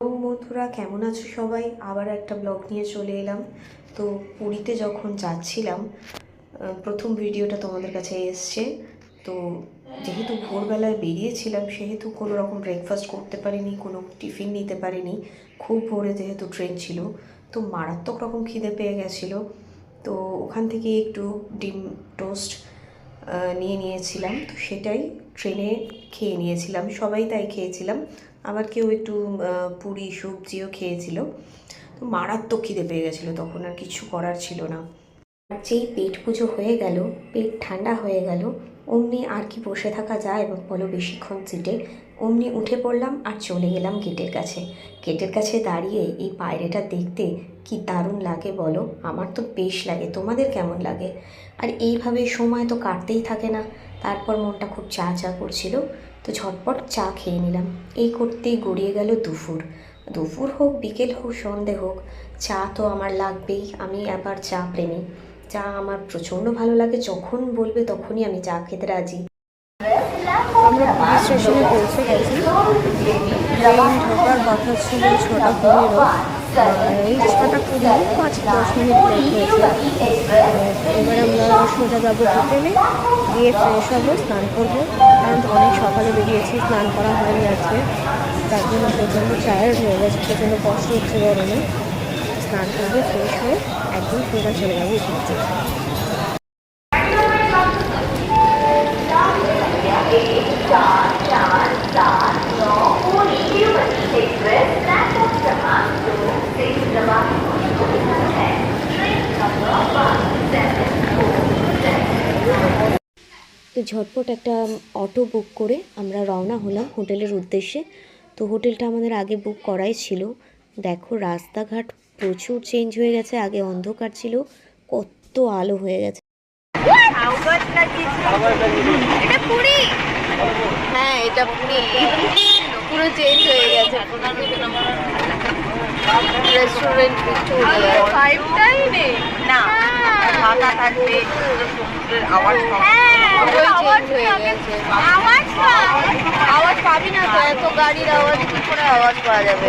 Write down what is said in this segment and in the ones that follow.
তো বন্ধুরা, কেমন আছো সবাই? আবার একটা ব্লগ নিয়ে চলে এলাম। তো পুরীতে যখন যাচ্ছিলাম প্রথম ভিডিওটা তোমাদের কাছে এসছে। তো যেহেতু ভোরবেলায় বেরিয়েছিলাম, সেহেতু কোনো রকম ব্রেকফাস্ট করতে পারিনি, কোনো টিফিন নিতে পারিনি। খুব ভোরে যেহেতু ট্রেন ছিল, তো মারাত্মক রকম খিদে পেয়ে গেছিল। তো ওখান থেকে একটু ডিম টোস্ট নিয়ে নিয়েছিলাম। তো সেটাই ট্রেনে খেয়ে নিয়েছিলাম। সবাই তাই খেয়েছিলাম। আবার কেউ একটু পুরি, সবজিও খেয়েছিল। তো মারাত্মক খিদে পেয়ে গেছিল তখন, আর কিছু করার ছিল না। আর যেই পেট পুজো হয়ে গেল, পেট ঠান্ডা হয়ে গেল অমনি আর কি বসে থাকা যায় এবং বলো বেশিক্ষণ সিটে অমনি উঠে পড়লাম আর চলে গেলাম গেটের কাছে। গেটের কাছে দাঁড়িয়ে এই পায়রেটা দেখতে কি দারুণ লাগে বলো, আমার তো বেশ লাগে, তোমাদের কেমন লাগে? আর এইভাবে সময় তো কাটতেই থাকে না, তারপর মনটা খুব চা চা করছিল, তো ঝটপট চা খেয়ে নিলাম। এই করতেই গড়িয়ে গেল দুপুর। দুপুর হোক, বিকেল হোক, সন্ধে হোক, চা তো আমার লাগবেই, আমি আবার চা প্রেমী। চা আমার প্রচণ্ড ভালো লাগে, যখন বলবে তখনই আমি চা খেতে রাজি। স্টেশনে গেছি। ছটা পনেরো এই পাঁচ দশ মিনিট আমরা যাব হোটেলে, গিয়ে ফ্রেশ স্নান করব। কারণ অনেক সকালে বেরিয়েছি, স্নান করা হয়নি আজকে। তার জন্য প্রচণ্ড টায়ার্ড হয়ে গেছে, প্রচণ্ড কষ্ট হচ্ছে গরমে। স্নান করব ফ্রেশ হয়ে একদম সোজা চলে যাব ঘুরতে তো ঝটপট একটা অটো বুক করে আমরা রওনা হলাম হোটেলের উদ্দেশ্যে। তো হোটেলটা আমাদের আগে বুক করাই ছিল। দেখো রাস্তাঘাট প্রচুর চেঞ্জ হয়ে গেছে আগে অন্ধকার ছিল কত আলো হয়ে গেছে। এটা পুরি? হ্যাঁ এটা পুরি। পুরো চেঞ্জ হয়ে গেছে। রেস্টুরেন্ট ফাইভটাই না ফাঁকা থাকবে সমুদ্রের আওয়াজ হয়ে আওয়াজ পাবি না তো এত গাড়ির আওয়াজ কি করে আওয়াজ পাওয়া যাবে?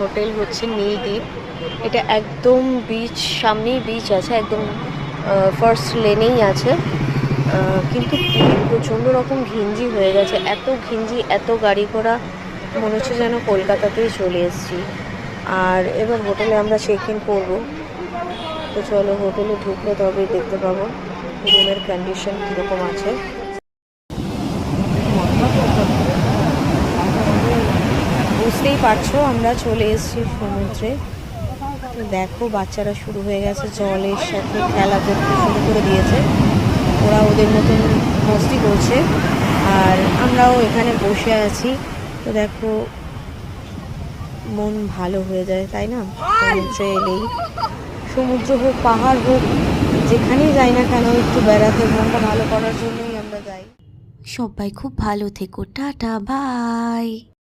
হোটেল হচ্ছে নীলদ্বীপ। এটা একদম বিচ সামনেই বিচ আছে, একদম ফার্স্ট লেনেই আছে। কিন্তু পুরী প্রচণ্ড রকম ঘিঞ্জি হয়ে গেছে। এত ঘিঞ্জি, এত গাড়ি ঘোড়া, মনে হচ্ছে যেন কলকাতাতেই চলে এসেছি। আর এবার হোটেলে আমরা চেক ইন করব। তো চলো হোটেলে ঢুকলে তবেই দেখতে পাবো। রুমের কন্ডিশন কীরকম আছে। বুঝতেই পারছ, আমরা চলে এসেছি সমুদ্রে। দেখো, বাচ্চারা শুরু হয়ে গেছে জলের সাথে খেলা করতে, শুরু করে দিয়েছে। ওরা ওদের মতন মস্তি করছে। আর আমরাও এখানে বসে আছি। তো দেখো, মন ভালো হয়ে যায়, তাই না? সমুদ্রে এলেই। সমুদ্র হোক, পাহাড় হোক, যেখানেই যাই না কেন, একটু বেড়াতে, মনটা ভালো করার জন্যই আমরা যাই। সবাই খুব ভালো থেকো, টাটা, বাই।